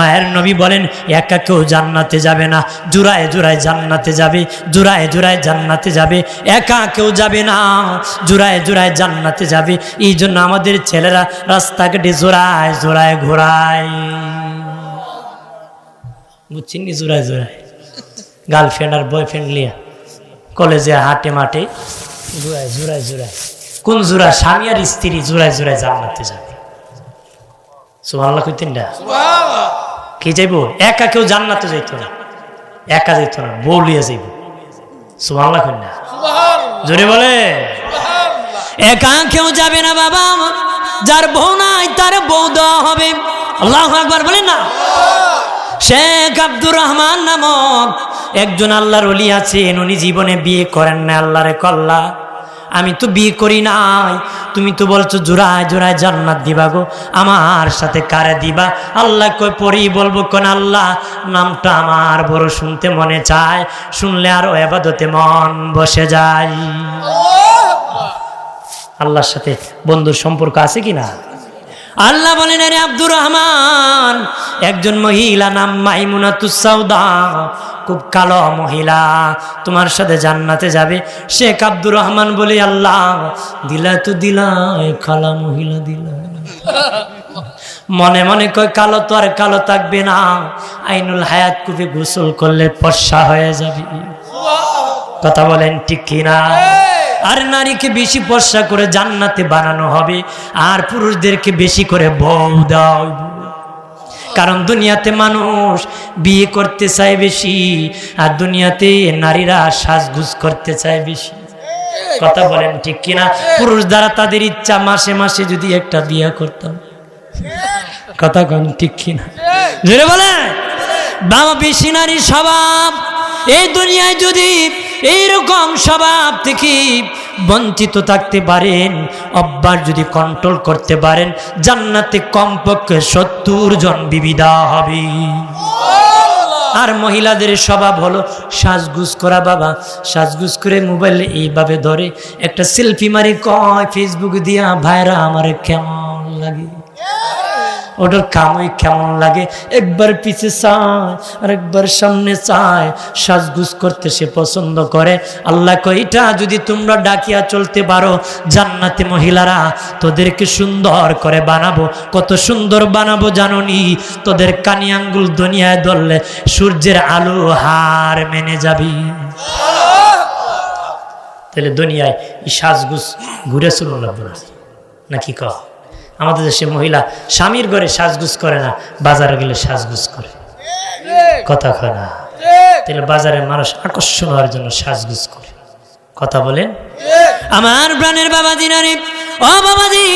মায়ের নবী বলেন, একা কেউ জান্নাতে যাবে না। জোড়ায় জোড়ায় জান্নাতে যাবে, জোড়ায় জোড়ায় জান্নাতে যাবে। একা কেউ যাবে না, জোড়ায় জোড়ায় জান্নাতে যাবে। এই জন্য আমাদের ছেলেরা রাস্তাঘাটে জোড়ায় জোড়ায় ঘোরায়। বুঝছেন? নি জোড়ায় জোড়ায়। গার্লফ্রেন্ড আর বয়ফ্রেন্ড লিয়া কলেজে হাটে মাঠে জোড়ায় জোড়ায় জোড়ায়। কোন জোড়া? স্বামী আর স্ত্রী জোড়ায় জোড়ায় জান্নাতে যাবে। সুবহানাল্লাহ কইতেন না? কে যাইব? একা কেউ জান্নাতে যাইতো না। একা যাইত না বউ লিয়ে যাইব জোরে বলে একা কেউ যাবে না বাবা। যার বউ নাই তার বউ দেওয়া হবে। আল্লাহ একবার বলেন না। শেখ আব্দুর রহমান নামক একজন আল্লাহর অলি আছেন। উনি জীবনে বিয়ে করেন না আল্লাহরে কল্লা। আমি তো বিয়ে করি নাই। তুমি তো বলছো জোড়ায় জোড়ায় জান্নাত দিবা গো। আমার সাথে কারে দিবা? আল্লাহ কই পড়ি বলব কোন আল্লাহ। নামটা আমার বড় শুনতে মনে চায়। শুনলে আরও এবাদতে মন বসে যায়। আল্লাহর সাথে বন্ধুর সম্পর্ক আছে কি না? আল্লাহ বলেন আরে আব্দুর রহমান একজন মহিলা নাম মাইমুনা তুসাউদা খুব কালো মহিলা, তোমার সাথে জান্নাতে যাবে। শেখ আব্দুর রহমান বলে, আল্লাহ, দিলা তো দিলাই, কালা মহিলা দিলা মনে মনে কয়, কালো তো আর কালো থাকবে না, আইনুল হায়াত কুপি গোসল করলে পর্ষা হয়ে যাবে। কথা বলেন ঠিক কিনা? আর নারীকে বেশি পর্ষা করে জান্নাতে বানানো হবে, আর পুরুষদেরকে বেশি করে বউ দেওয়া। কারণ দুনিয়াতে মানুষ বিয়ে করতে চায় বেশি, আর দুনিয়াতে নারীরা সাজগুজ করতে চায় বেশি। কথা বলেন ঠিক কিনা? পুরুষ দ্বারা তাদের ইচ্ছা মাসে মাসে যদি একটা বিয়ে করতাম। কথা কন ঠিক কিনা? জোরে বলে বাবা বেশি নারীর স্বভাব, এই দুনিয়ায় যদি এইরকম স্বভাব থেকে বঞ্চিত থাকতে পারেন অব্বার যদি কন্ট্রোল করতে পারেন জান্নাতে কমপক্ষে সত্তর জন বিবিধা হবে। আর মহিলাদের স্বভাব হলো সাজগুজ করা বাবা সাজগুজ করে মোবাইল এইভাবে ধরে একটা সেলফি মারি কয় ফেসবুক দিয়া ভাইরা আমার কেমন লাগে? ওটার কামই কেমন লাগে? একবার পিছে চায় আর একবার সামনে চায়, সাজগুজ করতে সে পছন্দ করে। আল্লাহ কইটা যদি তোমরা ডাকিয়া চলতে পারো, জান্নাতে মহিলারা তোদেরকে সুন্দর করে বানাবো। কত সুন্দর বানাবো জাননি? তোদের কানি আঙ্গুল দুনিয়ায় ধরলে সূর্যের আলো হার মেনে যাবি। তাহলে দুনিয়ায় এই সাজগুজ ঘুরে লাগবে না নাকি কহ আমাদের দেশে মহিলা স্বামীর ঘরে সাজগুজ করে না, বাজারে গেলে সাজগুজ করে। কথা কয় তাহলে বাজারে মানুষ আকর্ষণ হওয়ার জন্য সাজগুজ করে। কথা বলেন? আমার প্রাণের বাবা দিনারে, ও বাবাজি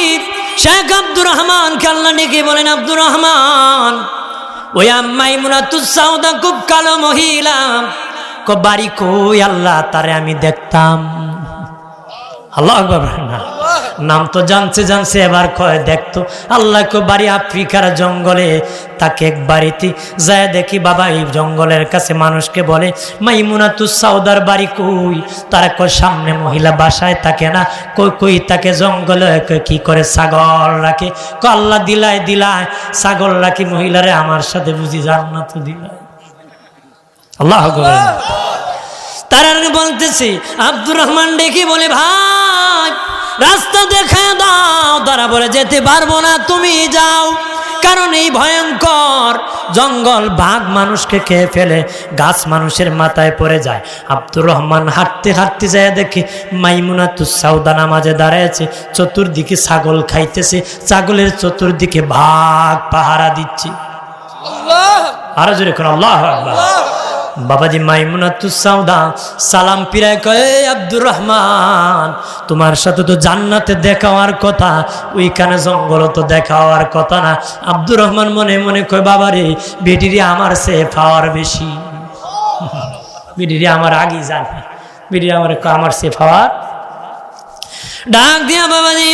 শেখ আব্দুর রহমান কাল্লা ডেকে বলেন, আব্দুর রহমান। ওই আম্মাই মুনাতুসাউদা খুব কালো মহিলা। ক বাড়ি কই আল্লাহ, তারে আমি দেখতাম। আল্লাহ না। নাম তো জানছে জানছে, এবার কয় দেখতো আল্লাহ কো বাড়ি আফ্রিকার জঙ্গলে, তাকে এক বাড়িতে যায় দেখি, বাবা এই জঙ্গলের কাছে মানুষকে বলে, মাইমুনা তু সাউদার বাড়ি কই? তারা কয়, সামনে মহিলা বাসায় থাকে না। কই কই তাকে জঙ্গলে কি করে ছাগল রাখে? ক আল্লাহ দিলায় দিলায়, ছাগল রাখি মহিলারে, আমার সাথে বুঝি জান্নাত দিলায়। আল্লাহ তারা বলতেছে আব্দুর রহমান ডেকে বলে ভাই রাস্তা দেখে দাও তারা বলে যেতে পারব না তুমি যাও। কারণ এই ভয়ঙ্কর জঙ্গল বাঘ মানুষকে খেয়ে ফেলে গাছ মানুষের মাথায় পড়ে যায়। আব্দুর রহমান হাঁটতে হাঁটতে যায় দেখে মাইমুনা তু সাউদা নামাজে দাঁড়াইছে চতুর্দিকে ছাগল খাইতেছে ছাগলের চতুর্দিকে ভাগ পাহারা দিচ্ছে। আরও জোরে কোন আল্লাহ আকবার। বাবাজি মাইমুনাতুসাউদা সালাম পিরায় কয়ে আব্দুর রহমান, তোমার সাথে তো জান্নাতে দেখা হওয়ার কথা, ওইখানে জঙ্গল তো দেখা হওয়ার কথা না। আব্দুর রহমান মনে মনে কয়, বাবারে, বেটিরি আমার সে পাওয়ার বেশি। বেটিরি আমার আগেই জানে। বেটিরি আমার আমার সে পাওয়ার ডাক দিয়া বাবাজি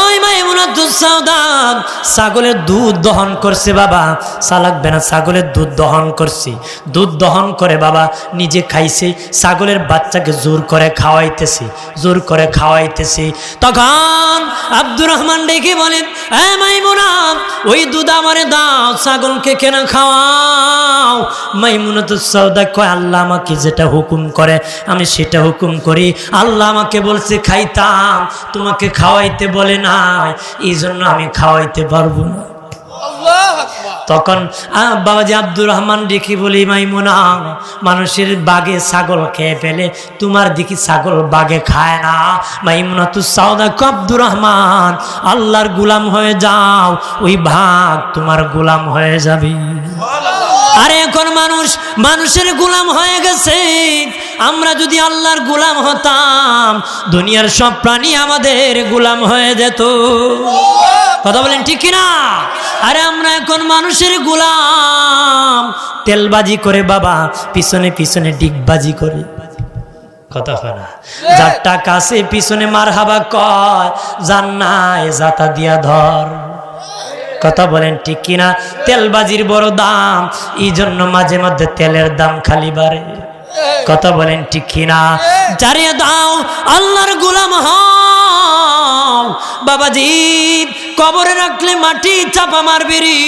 ওই মাইমুনাতুসাউদাম ছাগলের দুধ দহন করছে বাবা। সালাকবে না, ছাগলের দুধ দহন করছে। দুধ দহন করে বাবা, নিজে খাইছে, ছাগলের বাচ্চাকে জোর করে খাওয়াইতেছে, জোর করে খাওয়াইতেছে। তখন আব্দুর রহমান ডেকে বলেন হ্যাঁ মাইমুনা, ওই দুধ আমারে দাও, ছাগলকে কেন খাওয়াও। মাইমুনাতুসাউদা কয়, আল্লাহ আমাকে যেটা হুকুম করে, আমি সেটা হুকুম করি। আল্লাহ আমাকে বলছে, খাইতাম, তোমাকে খাওয়াইতে বলে নাই এই জন্য আমি খাওয়াইতে পারব না। তখন বাবাজি আব্দুর রহমান দেখি বলি মাইমুনা মানুষের বাগে ছাগল খেয়ে ফেলে তোমার দিকে ছাগল বাগে খায় না। মাইমুনা তু সাউদা আব্দুর রহমান আল্লাহর গুলাম হয়ে যাও ওই ভাগ তোমার গুলাম হয়ে যাবে। আরে এখন মানুষ, মানুষের গোলাম হয়ে গেছে। আমরা যদি আল্লাহর গোলাম হতাম, দুনিয়ার সব প্রাণী আমাদের গোলাম হয়ে যেত। কথা বলেন ঠিক কিনা? আরে আমরা এখন মানুষের গোলাম। তেলবাজি করে বাবা, পিছনে পিছনে ডিগবাজি করে। কথা হয় না। যার টাকা আছে, পিছনে মার হাবা কয়, জান্নায় জাতা দিয়া ধর। কথা বলেন ঠিক কিনা? তেলবাজির বড় দাম এই জন্য মাঝে মধ্যে তেলের দাম খালি বাড়ে। কথা বলেন ঠিক কিনা? জারিয়ে দাও, আল্লাহর গুলাম হও। বাবাজি কবরে রাখলে মাটি চাপা মারবে রে।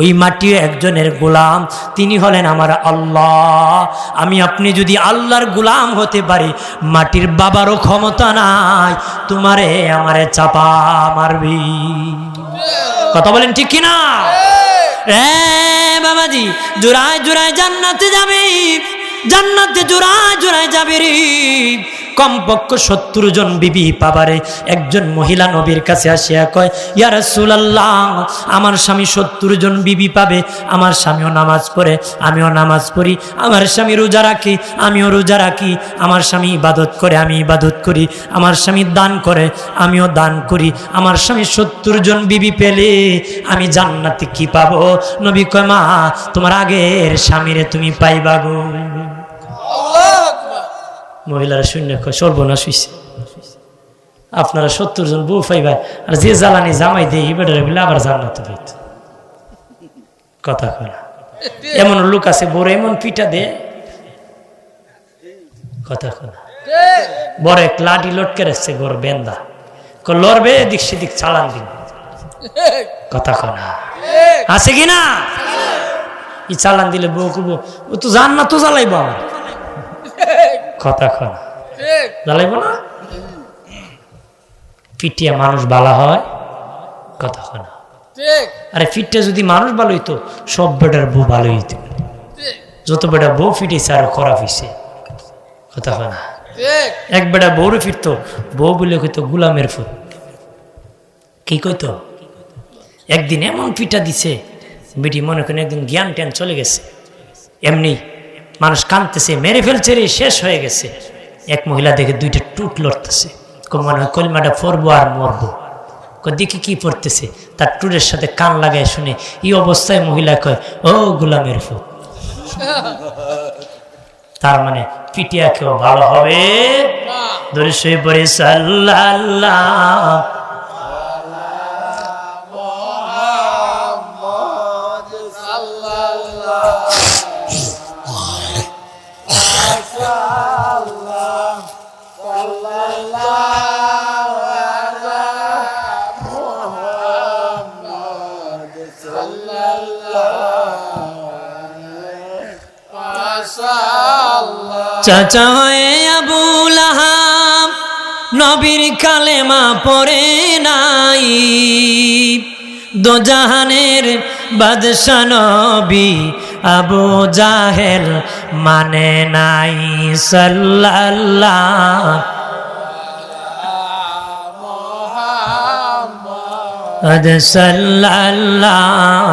ওই মাটিও একজনের গোলাম তিনি হলেন আমার আল্লাহ। আমি আপনি যদি আল্লাহর গোলাম হতে পারি মাটির বাবারও ক্ষমতা নাই তোমারে আমারে চাপা মারবি। কথা বলেন ঠিক কিনা? রে বাবাজি জোড়ায় জোড়ায় জান্নাতে যাবে জান্নাতে জোড়ায় জোড়ায় যাবে রে। কমপক্ষ সত্তর জন বিবি পাবারে একজন মহিলা নবীর কাছে আসিয়া কয়, ইয়া রাসূলুল্লাহ, আমার স্বামী সত্তর জন বিবি পাবে, আমার স্বামীও নামাজ পড়ে, আমিও নামাজ পড়ি, আমার স্বামী রোজা রাখি, আমিও রোজা রাখি, আমার স্বামী ইবাদত করে, আমি ইবাদত করি, আমার স্বামী দান করে, আমিও দান করি, আমার স্বামী সত্তর জন বিবি পেলে আমি জান্নাতে কি পাবো? নবী কয়, মা, তোমার আগের স্বামীরে তুমি পাইবা গো। মহিলারা শূন্য সর্বনাশ হইছে। আপনারা সত্তর জন বউ পাইবা আর যে জ্বালানি জামাই দেয় বেটারে বলে আবার জান্নাত পাইত কথা কয় এমন লোক আছে, বড় এমন পিঠা দে কথা না। বড় এক লাঠি লটকে রাখছে গোর বেন্দা। লড়বে, এদিক সেদিক চালান দিন। কথা না। আছে কি না? ই চালান দিলে বউ কুবো ও তো জান না, তো জ্বালাইব আমার। কথা কয়। না জ্বালাইব না? পিটিয়া মানুষ ভালো হয় কথা না। আরে ফিটটা যদি মানুষ ভালো হইতো সব বেটার বউ ভালো হইতো। যত বেটা বউ ফিটেছে আরও খারাপ হইছে কথা হয় না। এক বেটা বউরে ফিরতো বউ বলে কইতো গুলামের ফুট কি কইতো? একদিন এমন পিঠা দিছে বেটি মনে করেন একদিন জ্ঞান ট্যান চলে গেছে। এমনি মানুষ কাঁদতেছে, মেরে ফেলছে রে, শেষ হয়ে গেছে। এক মহিলা দেখে দুইটা টুট লড়তেছে। মনে হয় কলমাটা ফরবো আর মরবো। দেখি কি পড়তেছে। তার টুরের সাথে কান লাগায় শুনে এই অবস্থায় মহিলা কয়, ও গোলামের ফুট তার মানে পিটিয়া কেউ ভালো হবে? ধরে শুয়ে পড়ে সাল্লাহ চাচা হয়ে আবুল আহাব নবীর কালেমা পড়ে নাই। দোজাহানের বাদশা নবী আবু জাহেল মানে নাই সাল্লাল্লাহ। আদ সাল্লাল্লাহ।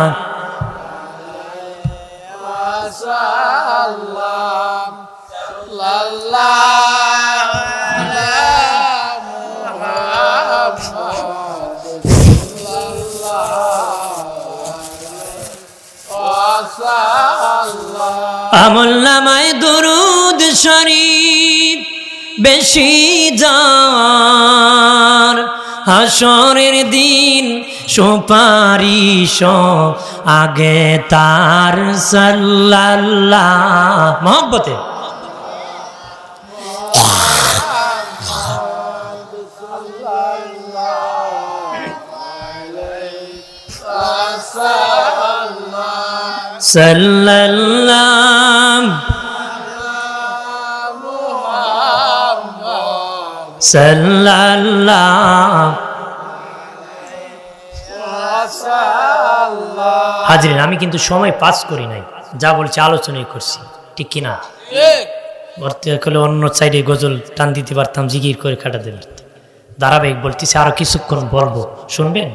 আমল নামায় দরুদ শরীফ বেশি যা হাসরের দিন সুপারিশ আগে তার সাল্লাল্লাহ। মহব্বতে। সাল্লাল্লাহ। সাল্লাল্লাহ। হাজরিন আমি কিন্তু সময় পাস করি নাই। যা বলছি আলোচনাই করছি। ঠিক কিনা ভর্তি করলে অন্য সাইডে গজল টান দিতে পারতাম, জিগির করে কাটাতে পারতাম। ধারাবাহিক বলতেছি, আরও কিছুক্ষণ বলব। শুনবেন?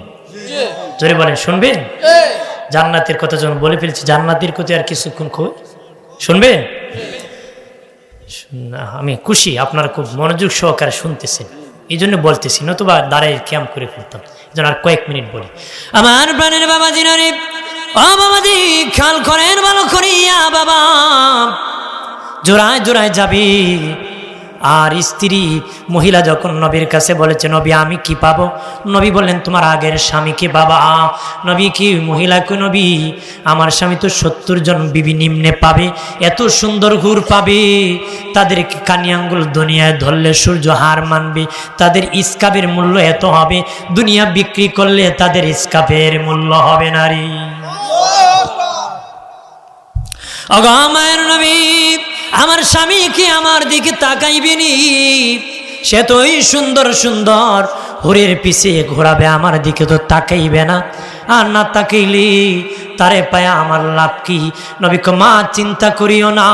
জোরে বলেন, শুনবেন? জান্নাতের কথা যখন বলে ফেলছি, জান্নাতের কথা আর কিছুক্ষণ খুব শুনবেন আমি খুশি, আপনারা খুব মনোযোগ সহকারে শুনতেছেন। এই জন্য বলতেছি, নতুবা দাঁড়ায় ক্যাম্প করে ফেলতাম। জন্য আর কয়েক মিনিট বলি। আমার প্রাণের বাবা জিনারে ও বাবাজি খেয়াল করেন ভালো করিয়া বাবা। জোড়ায় জোড়ায় যাবি আর স্ত্রী মহিলা যখন নবীর কাছে বলেছে নবী আমি কি পাব? নবী বললেন তোমার আগের স্বামীকে বাবা? নবী কি মহিলাকে নবী? আমার স্বামী তো সত্তর জন বিবি নিম্নে পাবে এত সুন্দর হুর পাবে। তাদের কানিয়াঙ্গুল দুনিয়ায় ধরলে সূর্য হার মানবে তাদের ইস্কাপের মূল্য এত হবে দুনিয়া বিক্রি করলে তাদের ইস্কাপের মূল্য হবে নারী অগমায়ের নবী আমার স্বামী কি আমার দিকে তাকাইবেনি? সে তো সুন্দর সুন্দর হরের পিছে ঘোরাবে আমার দিকে তো তাকাইবে না। আর না তাকাইলে তারে পায়া আমার লাভ কি? নবী কো, মা চিন্তা করিও না।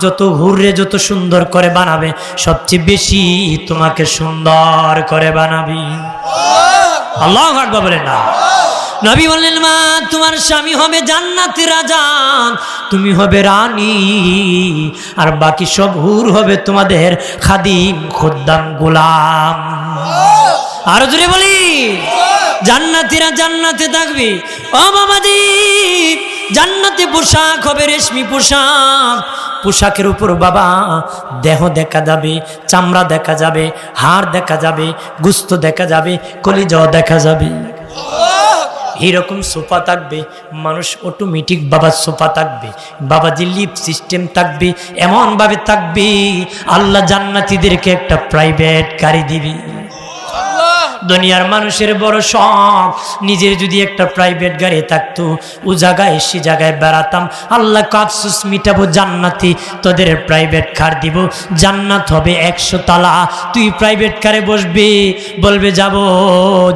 যত হুররে যত সুন্দর করে বানাবে সবচেয়ে বেশি তোমাকে সুন্দর করে বানাবি। আল্লাহ আকবার বলে না। নবী বললেন, মা, তোমার স্বামী হবে জান্নাতি রাজা, তুমি হবে রানী, আর বাকি সব হুর হবে তোমাদের খাদিম, খোদ্দাম, গোলাম। আরও জোরে বলি জান্নাতিরা জান্নাতে থাকবে। ও বাবাদি জান্নাতে পোশাক হবে রেশমি পোশাক। পোশাকের উপর বাবা, দেহ দেখা যাবে, চামড়া দেখা যাবে, হাড় দেখা যাবে, গুস্ত দেখা যাবে, কলিজাও দেখা যাবে। এইরকম সোফা থাকবে, মানুষ অটোমেটিক বাবার সোফা থাকবে বাবা যে লিপ সিস্টেম থাকবে, এমনভাবে থাকবে, আল্লাহ জান্নাতিদেরকে একটা প্রাইভেট গাড়ি দিবি। দুনিয়ার মানুষের বড় শখ নিজের যদি একটা প্রাইভেট গাড়ি থাকতো ও জায়গায় সে জায়গায় বেড়াতাম। আল্লাহ কাফসুস মিটাবো জান্নাতি তোদের প্রাইভেট কার দিব। জান্নাত হবে একশো তালা। তুই প্রাইভেট কারে বসবে বলবে যাব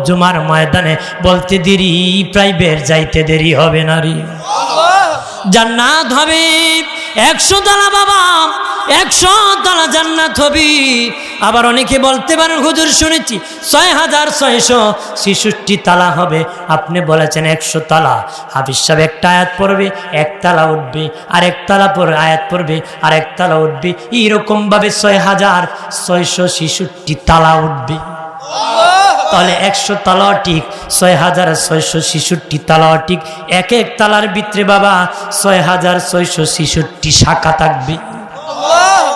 জুমার ময়দানে। বলতে দেরি প্রাইভেট যাইতে দেরি হবে না রে। জান্নাত হবে। একশো তালা বাবা, একশো তালা জান্নাত হবি। আবার অনেকে বলতে পারেন, হুজুর শুনেছি, ছয় হাজার ছয়শো ছেষট্টি তালা হবে। আপনি বলেছেন, একশো তালা। হাফিজ সাহেব একটা আয়াত পড়বে, এক তালা উঠবে আর এক তালা পর আয়াত পড়বে আর এক তালা উঠবে। এইরকম ভাবে ছয় হাজার ছয়শো ছেষট্টি তালা উঠবে। তাহলে একশো তালাও ঠিক ছয় হাজার ছয়শো ছেষট্টি তালাও ঠিক এক এক তালার ভিতরে বাবা, ছয় হাজার ছয়শো ছেষট্টি শাখা থাকবে।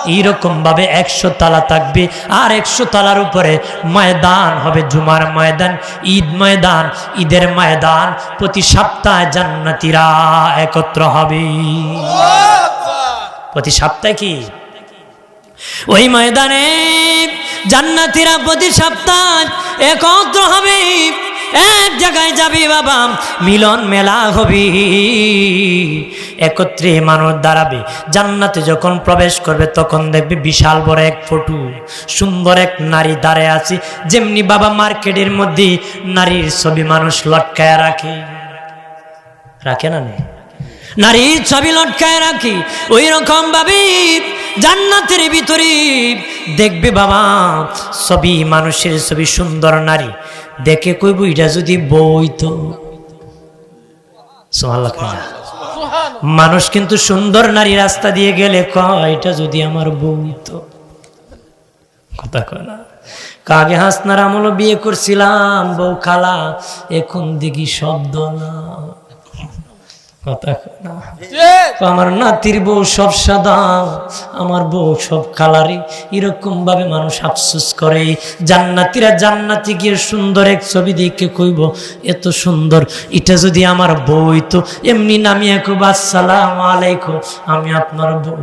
এইরকম ভাবে একশো তালা থাকবে। আর একশো তালার উপরে ময়দান হবে, জুমার ময়দান, ঈদ ময়দান, ঈদের ময়দান। প্রতি সপ্তাহে জান্নাতিরা একত্র হবে। প্রতি সপ্তাহে কি? ওই ময়দানে জান্নাতিরা প্রতি সপ্তাহ একত্র হবে। এক জায়গায় যাবে বাবা, মিলন মেলা হবে। একত্রে মানুষ দাঁড়াবে। জান্নাতে যখন প্রবেশ করবে, তখন দেখবে বিশাল বড় এক ফটো। সুন্দর এক নারী দাঁড়ায় আছে। যেমনি বাবা মার্কেটের মধ্যে নারীর ছবি মানুষ লটকায় রাখে। রাখে না নারীর ছবি লটকায় রাখি। ওই রকম ভাবে জান্নাতের ভিতরে দেখবে বাবা, ছবি, মানুষের ছবি, সুন্দর নারী। দেখে কইব, এটা যদি বই তো সোহাল্লা মানুষ কিন্তু সুন্দর নারী রাস্তা দিয়ে গেলে কয়, এটা যদি আমার বই তো কথা কয় না? কাগে হাসনার আমলও বিয়ে করছিলাম, বউ খালা, এখন দেখি শব্দ না। কথা। না। আমার নাতির বউ সব সাদা আমার বউ সব কালারে। এরকম ভাবে মানুষ আফসোস করে। জান্নাতিরা জান্নাতি গিয়ে সুন্দর এক ছবি দেখে কইব এত সুন্দর। এটা যদি আমার বই তো এমনি নামিয়ে খুব আসসালাম আলাইকুম আমি আপনার বউ।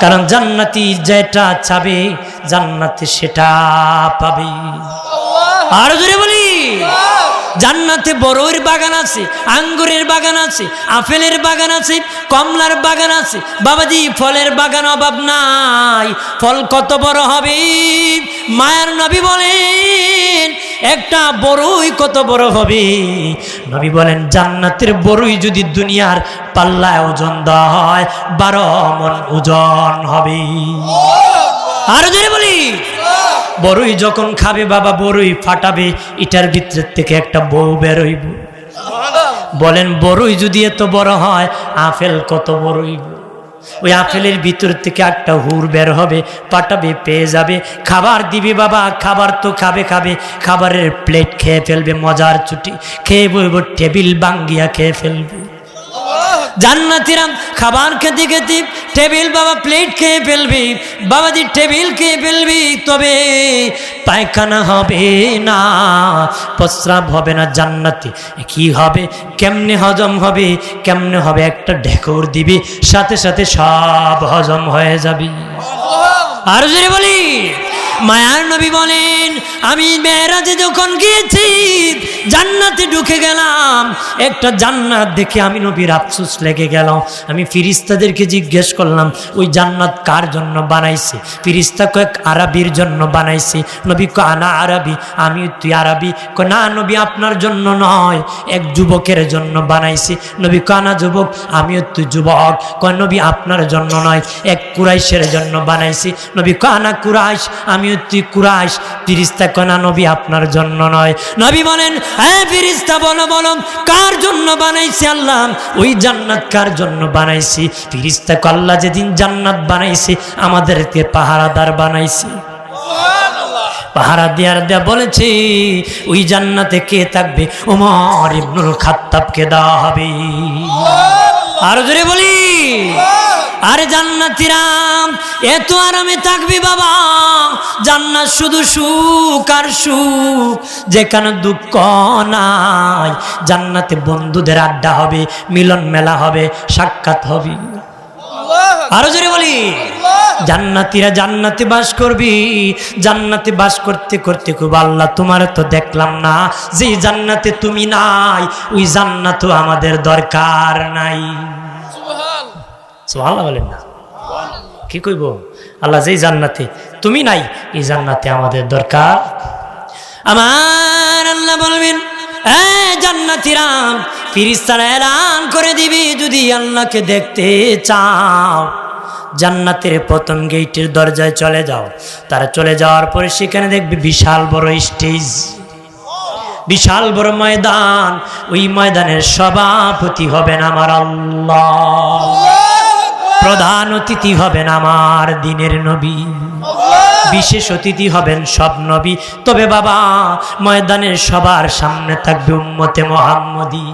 কারণ জান্নাতি যেটা চাবে জান্নাতে সেটা পাবে। আর জোরে বলি। জান্নাতে বড়ইর বাগান আছে, আঙ্গুরের বাগান আছে, আপেলের বাগান আছে, কমলার বাগান আছে। বাবাজি, ফলের বাগান অভাব নাই। ফল কত বড় হবে? মায়ার নবী বলেন, একটা বড়ই কত বড় হবে? নবী বলেন, জান্নাতের বড়ই যদি দুনিয়ার পাল্লায় ওজন দেওয়া হয় বারো মন ওজন হবে। বলি। বড়ই যখন খাবে, বাবা বড়ই ফাটাবে এটার ভিতরের থেকে একটা বউ বেরোইব। বলেন বড়ই যদি এত বড় হয়, আপেল কত বড়ইব ওই আপেলের ভিতর থেকে একটা হুর বের হবে পাটাবে পেয়ে যাবে। খাবার দিবে বাবা, খাবার তো খাবে খাবে। খাবারের প্লেট খেয়ে ফেলবে, মজার ছুটি। খেয়ে বইব, টেবিল বাঙ্গিয়া খেয়ে ফেলবে। জান্নাতিরাম খাবার খেতে খেতে টেবিল বাবা প্লেট খেয়ে ফেলবি বাবাজি টেবিল খেয়ে ফেলবি তবে পায়খানা হবে না প্রস্রাব হবে না জান্নাতি। কি হবে? কেমনে হজম হবে? কেমনে হবে? একটা ঢেকুর দিবি সাথে সাথে সব হজম হয়ে যাবি। আর যদি বলি। মায়ার নবী বলেন, আমি মেয়েরাজে যখন গিয়েছি, জান্নাতে ঢুকে গেলাম। একটা জান্নাত দেখে আমি নবীর আফসোস লেগে গেল। আমি ফিরিস্তাদেরকে জিজ্ঞেস করলাম, ওই জান্নাত কার জন্য বানাইছে? ফিরিস্তা কয়েক আরবির জন্য বানাইছে। নবী ক আনা আরবি। আমি তুই আরবি? ক না নবী, আপনার জন্য নয়। এক যুবকের জন্য বানাইছি। নবী কানা যুবক, আমিও তুই যুবক। কয়, নবী, আপনার জন্য নয়, এক কুরাইশের জন্য বানাইছি। নবী কানা কুরাইশ আমিও তুই কুরাইশ ফিরিস্তা কনা নবী আপনার জন্য নয়। নবী বলেন হ্যাঁ ফিরিস্তা বলো বলো কার জন্য বানাইছি আল্লাহ? ওই জান্নাত কার জন্য বানাইছি? ফিরিস্তা কল্লা যেদিন জান্নাত বানাইছি আমাদেরকে পাহারাদার বানাইছি। পাহারা দেওয়ার দেয়া বলেছে ওই জান্নাতে কে থাকবে? ওমর ইবনুল খাত্তাবকে দেওয়া হবে। আরও জোরে বলি। আরে জান্নাতিরাম এত আরামে থাকবি বাবা। জান্নাত শুধু সুখ আর সুখ, যেখানে দুঃখ নাই। জান্নাতে বন্ধুদের আড্ডা হবে, মিলন মেলা হবে, সাক্ষাৎ হবে। আরও জোরে বলি, জান্নাতিরা জান্নাতে বাস করবি। জান্নাতে বাস করতে করতে খুব আল্লাহ তোমার তো দেখলাম না, যে জান্নাতে তুমি নাই, ওই জান্নাতও আমাদের দরকার নাই। বলেন না কি কইব? আল্লাহ যেই জান্নাতে, তুমি নাই, এই জান্নাতে আমাদের দরকার। আমার আল্লাহ বলবেন জান্নাতিরাম ফিরিস্তারা এলান করে দিবি যদি আল্লাহকে দেখতে চাও। জান্নাতের প্রথম গেটের দরজায় চলে যাও। তারা চলে যাওয়ার পরে সেখানে দেখবে বিশাল বড় স্টেজ। বিশাল বড় ময়দান। ওই ময়দানের সভাপতি হবেন আমার আল্লাহ। প্রধান অতিথি হবেন আমার দিনের নবী। বিশেষ অতিথি হবেন সব নবী। তবে বাবা ময়দানের সবার সামনে থাকবে উম্মতে মোহাম্মদী।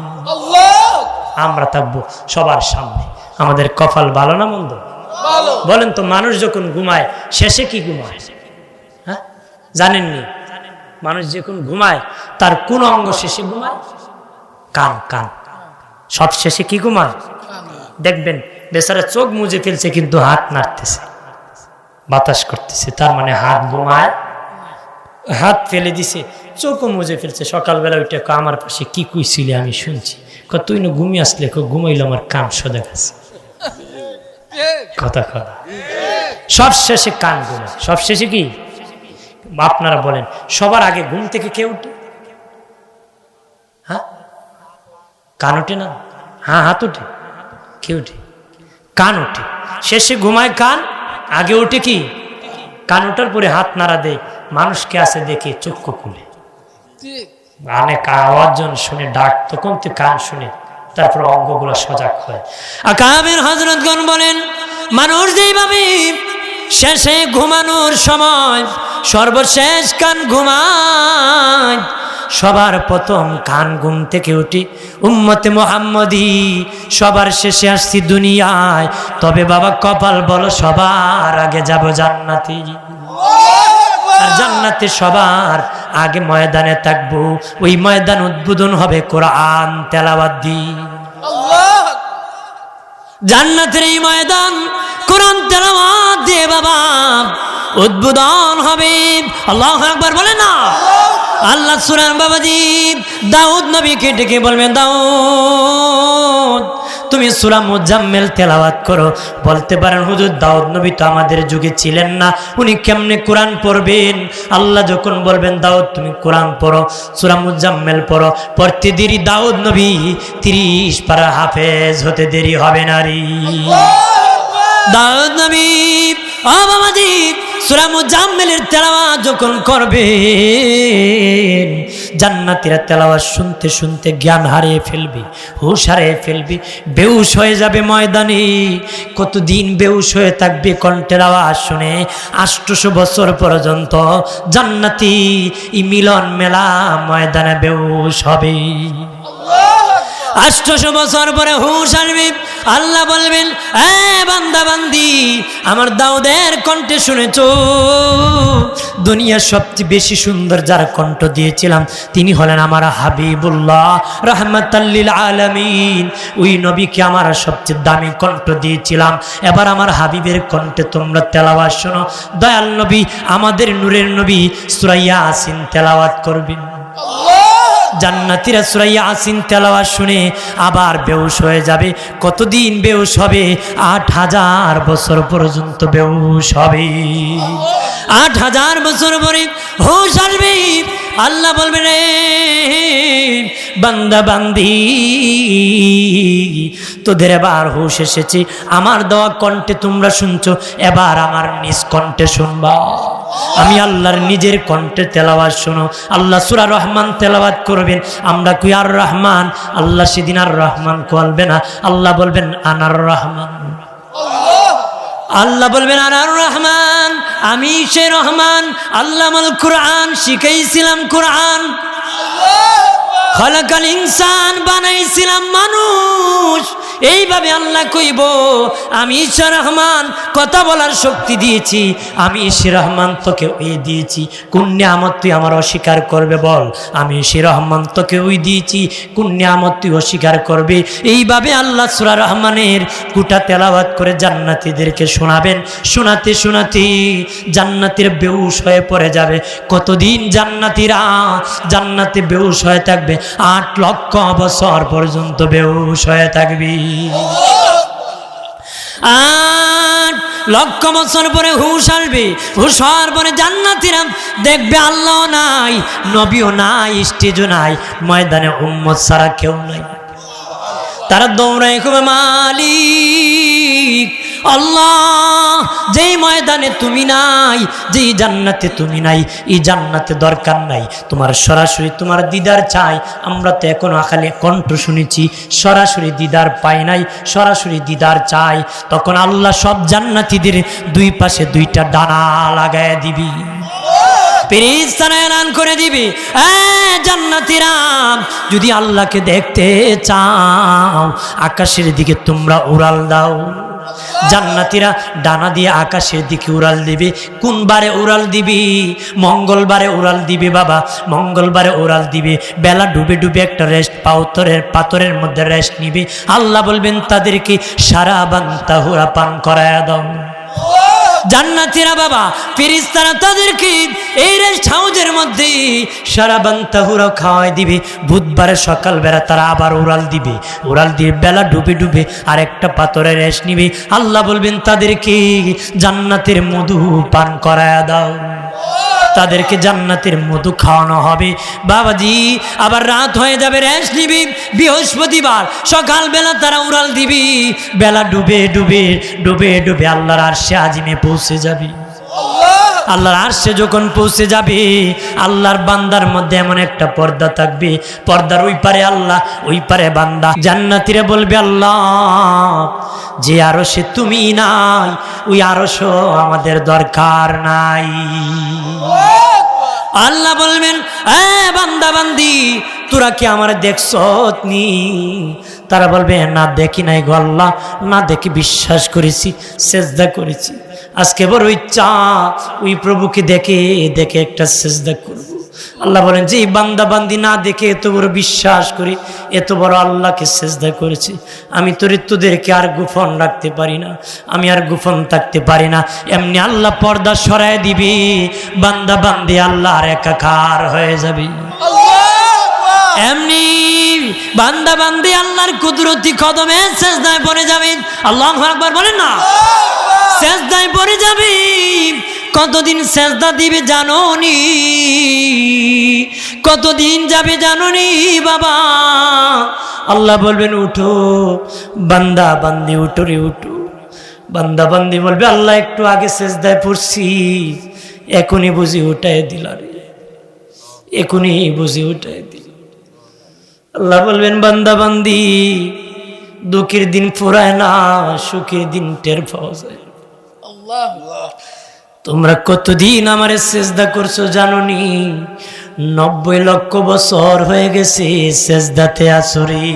আমরা থাকব সবার সামনে। আমাদের কপাল ভালো না মন্দ? বলেন তো মানুষ যখন ঘুমায় শেষে কি ঘুমায়? হ্যাঁ? জানেননি? মানুষ যখন ঘুমায় তার কোন অঙ্গ শেষে ঘুমায়? কান কান। সব শেষে কি ঘুমায়? দেখবেন বেচারা চোখ মুজে ফেলছে, কিন্তু হাত নাড়তেছে, বাতাস করতেছে, তার মানে হাত ঘুমায়। হাত ফেলে দিছে, চোখও মুজে ফেলছে। সকালবেলা ওইটা আমার পাশে কি কুইছিলি আমি শুনছি। ক তুই না ঘুমিয়ে আসলে? ঘুমাইলো আমার কান সোজা গেছে। কথা কথা সব শেষে কান ঘুমায়। সব শেষে কি? আপনারা বলেন, সবার আগে ঘুম থেকে কে উঠে? হ্যাঁ? কান ওঠে না? হ্যাঁ হাত ওঠে কে ওঠে কান ওঠে শেষে ঘুমায় কান, আগে ওঠে কি? কান ওঠার পরে হাত নাড়া দেয়। মানুষকে আছে দেখে চক্ষু খুলে। আওয়াজ জন শুনে, ডাক তখন তো কান শুনে, তারপর অঙ্গগুলো সজাগ হয়। আকাবের হজরতগণ বলেন, মানুষ যেভাবে শেষে ঘুমানোর সময় সর্বশেষ কান ঘুমায় সবার প্রথম কান ঘুম থেকে উঠি, উম্মতে মোহাম্মদী, সবার শেষে আসছি দুনিয়ায়। তবে বাবা কপাল বলো, সবার আগে যাব জান্নাতি। আর জান্নাতে সবার আগে ময়দানে থাকব। ওই ময়দান উদ্বোধন হবে কোরআন তেলাবাদ দিয়ে। জান্নাতের এই ময়দান কোরআন তেলাওয়াত দিয়ে বাবা উদ্বোধন হবে। আল্লাহ একবার বলে না? আল্লাহ সুরান বাবাজি দাউদ নবীকে ডেকে বলবেন দাউদ তুমি সুরা মুজাম্মেল তেলাওয়াত করো। বলতে পারেন হুজুর দাউদ নবী তো আমাদের যুগে ছিলেন না উনি কেমনে কোরআন পড়বেন? আল্লাহ যখন বলবেন দাউদ তুমি কোরআন পড়ো সুরা মুজাম্মেল পড়ো পড়তে দেরি দাউদ নবী তিরিশ পারা হাফেজ হতে দেরি হবে না রে। দাউদ নবী ও বাবাজি সূরা মুজাম্মিলের তেলাওয়াত যখন করবে জান্নাতীরা তেলাওয়াত শুনতে শুনতে জ্ঞান হারিয়ে ফেলবি, হুশ হারিয়ে ফেলবি বেউস হয়ে যাবে ময়দানে। কতদিন বেউস হয়ে থাকবে কণ্ঠের আওয়াজ শুনে আষ্টশো বছর পর্যন্ত জান্নাতি ই মিলন মেলা ময়দানে বেউস হবে। আষ্টশো বছর পরে হুশ আসবে। আল্লাহ বলবেন, এ বান্দা বান্দি আমার দাউদের কণ্ঠে শুনেছ? দুনিয়ার সবচেয়ে বেশি সুন্দর যার কণ্ঠ দিয়েছিলাম, তিনি হলেন আমার হাবিবুল্লাহ রহমতাল্লিল আলমিন। ওই নবীকে আমার সবচেয়ে দামি কণ্ঠ দিয়েছিলাম। এবার আমার হাবিবের কণ্ঠে তোমরা তেলাওয়াত শোনো। দয়াল নবী, আমাদের নূরের নবী সুরাইয়া আসিন তেলাওয়াত করবেন। জান্নাতিরা সুরাইয়া আসিন তেলাওয়াত শুনে আবার বেউস হয়ে যাবে। কতদিন বেউস হবে? আট হাজার বছর পর্যন্ত বেউস হবে। আট হাজার বছর পরে হুশ আসবে। আল্লাহ বলবে রে বান্দা বান্দি, তোদের এবার হুশ এসেছে। আমার দেওয়া কণ্ঠে তোমরা শুনছো, এবার আমার নিজ কণ্ঠে শুনবা। আমি আল্লাহর নিজের কণ্ঠে তেলাওয়াত শোনো। আল্লাহ সুরা রহমান তেলাওয়াত করবেন। আমরা কুই, আর রহমান? আল্লাহ সেদিন আর রহমান বলবে না। আল্লাহ বলবেন আনার রহমান। আল্লাহ বলবেন আনার রহমান। আমি সে রহমান। আল্লাহ কোরআন, শিখাইছিলাম কোরআন। খলাকাল ইনসান বানাইছিলাম মানুষ। এইভাবে আল্লাহ কইব, আমি ঈশ্বর রহমান, কথা বলার শক্তি দিয়েছি, আমি ঈশ্বর রহমান তোকে ওই দিয়েছি। কোন নিয়ামত তুই আমার অস্বীকার করবে বল? আমি ঈশ্বর রহমান তোকে ওই দিয়েছি, কোন নিয়ামত তুই অস্বীকার করবে? এইভাবে আল্লাহ সুরা রহমানের কুটা তেলাওয়াত করে জান্নাতিদেরকে শোনাবেন। শোনাতে শোনাতে জান্নাতির বেউস হয়ে পড়ে যাবে। কতদিন জান্নাতিরা জান্নাতে বেউস হয়ে থাকবে? আট লক্ষ বছর পর্যন্ত বেউস হয়ে থাকবি। লক্ষ বছর পরে হুশ আসবে, হুশ হওয়ার পরে জান্নাতিরাম দেখবে আল্লাহ নাই, নবীও নাই স্টেজও নাই, ময়দানে উম্মত সারা কেউ নাই। তারা দৌড়ায়, খুব মালিক। আল্লাহ, যেই ময়দানে তুমি নাই, যেই জান্নাতে তুমি নাই, এই জান্নাতে দরকার নাই। তোমার সরাসরি তোমার দিদার চাই। আমরা তো এখনও খালি কণ্ঠ শুনেছি, সরাসরি দিদার পাই নাই, সরাসরি দিদার চাই। তখন আল্লাহ সব জান্নাতিদের দুই পাশে দুইটা ডানা লাগায় দিবি। করে দিবি জান্নাতিরা, যদি আল্লাহকে দেখতে চাও, আকাশের দিকে তোমরা উড়াল দাও। জান্নাতিরা ডানা দিয়ে আকাশের দিকে উড়াল দিবে। কোন বারে উড়াল দিবি? মঙ্গলবারে উড়াল দিবে বাবা, মঙ্গলবারে উড়াল দিবে। বেলা ডুবে ডুবে একটা রেস্ট পাথরের পাথরের মধ্যে রেস্ট নিবে। আল্লাহ বলবেন, তাদেরকে সারা বান্তা হুরা পান করায় দাও। জান্নাতিরা বাবা ফিরিস্তারা তাদেরকে এই রেস্ট হাউজের মধ্যে সারা বান্তাহুরা খাওয়াই দিবে। বুধবারে সকালবেলা তারা আবার উড়াল দিবে। উড়াল দিয়ে বেলা ডুবে ডুবে আর একটা পাথরের রেস্ট নিবে। আল্লাহ বলবেন, তাদেরকে জান্নাতের মধু পান করায় দাও। তাদেরকে জান্নাতের মধু খাওয়ানো হবে। বাবাজি, আবার রাত হয়ে যাবে র্যাস নিবি। বৃহস্পতিবার সকালবেলা তারা উড়াল দিবি। বেলা ডুবে ডুবে ডুবে ডুবে আল্লাহর আর সে আজিমে পৌঁছে যাবি। আল্লাহর আরশে যখন পৌঁছে যাবে, আল্লাহর বান্দার মধ্যে এমন একটা পর্দা থাকবে। পর্দার ওই পারে আল্লাহ, ওই পারে বান্দা। জান্নাতিরা বলবে, আল্লাহ, যে আরও সে তুমি নাই, ওই আরও আমাদের দরকার নাই। আল্লাহ বলবেন, এ বান্দা বান্দি, তোরা কি আমার দেখছ নি? তারা বলবে, না, দেখি নাই গো আল্লাহ, না দেখি বিশ্বাস করেছি, সেজদা করেছি। আজকে বড় ইচ্ছা, ওই প্রভুকে দেখে দেখে একটা সেজদা করব। আল্লাহ বলেন যে বান্দা বান্দি না দেখে এত বড় বিশ্বাস করি, এত বড় আল্লাহকে সেজদা করেছি, আমি তোর তোদেরকে আর গোপন রাখতে পারি না, আমি আর গোপন থাকতে পারি না। এমনি আল্লাহ পর্দা সরায় দিবি, বান্দা বান্দি আল্লাহ আর একাকার হয়ে যাবে। এমনি বান্দা বান্দি আল্লাহর কুদরতি কদমে শেষদায় পড়ে যাবে। আল্লাহ একবার বলেন না? শেষদায় পড়ে যাবে। কতদিন সেজদা দিবে জানোনি? কতদিন যাবে জানোনি বাবা? আল্লাহ বলবেন, উঠো, বান্দা বান্দি, উঠো রে, উঠো। বান্দা বান্দি বলবে, আল্লাহ, একটু আগে সেজদায় পড়ছি। এখনই বুঝি উঠায় দিল রে। এখনই বুঝি উঠায় দিল। আল্লাহ বলবেন, বান্দা বান্দি, দুঃখের দিন ফুরায় না, সুখের দিন টের পাওয়া যায় তোমরা কতদিন আমারে সেজদা করছ জানোনি? নব্বই লক্ষ বছর হয়ে গেছে সেজদাতে আসরি